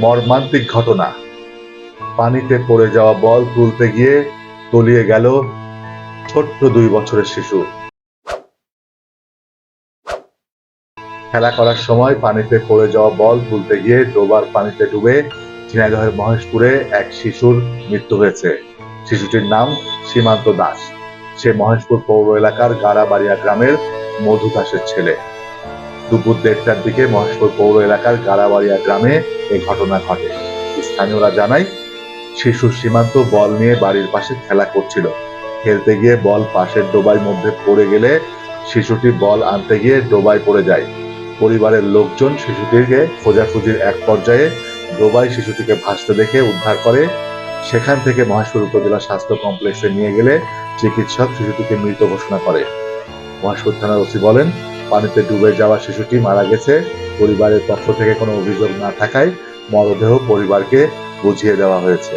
মর্মান্তিক ঘটনা। পানিতে পড়ে যাওয়া বল তুলতে গিয়ে তলিয়ে গেল ছোট্ট দুই বছরের শিশু। খেলা করার সময় পানিতে পড়ে যাওয়া বল তুলতে গিয়ে ডোবার পানিতে ডুবে ঝিনাইদহের মহেশপুরে এক শিশুর মৃত্যু হয়েছে। শিশুটির নাম সীমান্ত দাস। সে মহেশপুর পৌর এলাকার গাড়াবাড়িয়া গ্রামের মধু দাসের ছেলে। দুপুর দেড়টার দিকে মহেশপুর পৌর এলাকার গাড়াবাড়িয়া গ্রামে এই ঘটনা ঘটে। স্থানীয়রা জানায় শিশু সীমান্ত বল নিয়ে বাড়ির পাশে খেলা করছিল। খেলতে গিয়ে বল পাশের ডোবায় মধ্যে পড়ে গেলে শিশুটি বল আনতে গিয়ে ডোবায় পড়ে যায়। পরিবারের লোকজন শিশুটিকে খোঁজাখুঁজির এক পর্যায়ে ডোবায় শিশুটিকে ভাসতে দেখে উদ্ধার করে। সেখান থেকে মহেশপুর উপজেলা স্বাস্থ্য কমপ্লেক্সে নিয়ে গেলে চিকিৎসক শিশুটিকে মৃত ঘোষণা করে। মহেশপুর থানার ওসি বলেন পানিতে ডুবে যাওয়া শিশুটি মারা গেছে। পরিবারের পক্ষ থেকে কোনো অভিযোগ না থাকায় মরদেহ পরিবারকে বুঝিয়ে দেওয়া হয়েছে।